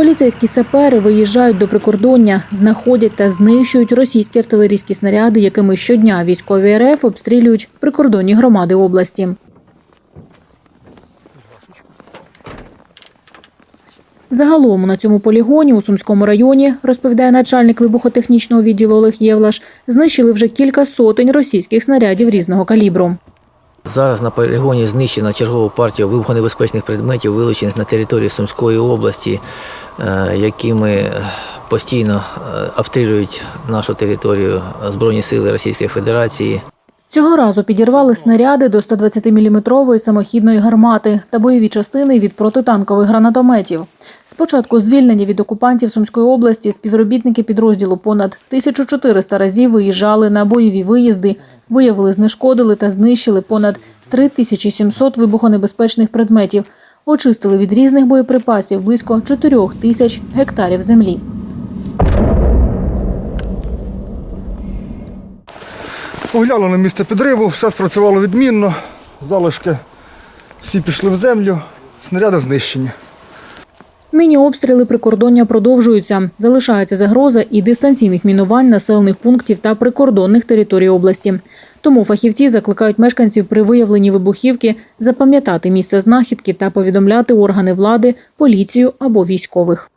Поліцейські сапери виїжджають до прикордоння, знаходять та знищують російські артилерійські снаряди, якими щодня військові РФ обстрілюють прикордонні громади області. Загалом на цьому полігоні у Сумському районі, розповідає начальник вибухотехнічного відділу Олег Євлаш, знищили вже кілька сотень російських снарядів різного калібру. Зараз на полігоні знищено чергову партію вибухонебезпечних предметів, вилучених на території Сумської області, якими постійно е, обстрілюють нашу територію Збройні сили Російської Федерації. Цього разу підірвали снаряди до 120-мм самохідної гармати та бойові частини від протитанкових гранатометів. Спочатку звільнення від окупантів Сумської області співробітники підрозділу понад 1400 разів виїжджали на бойові виїзди, виявили, знешкодили та знищили понад 3700 вибухонебезпечних предметів, очистили від різних боєприпасів близько 4 тисяч гектарів землі. Оглянули на місце підриву, все спрацювало відмінно, залишки всі пішли в землю, снаряди знищені. Нині обстріли прикордоння продовжуються. Залишається загроза і дистанційних мінувань населених пунктів та прикордонних територій області. Тому фахівці закликають мешканців при виявленні вибухівки запам'ятати місце знахідки та повідомляти органи влади, поліцію або військових.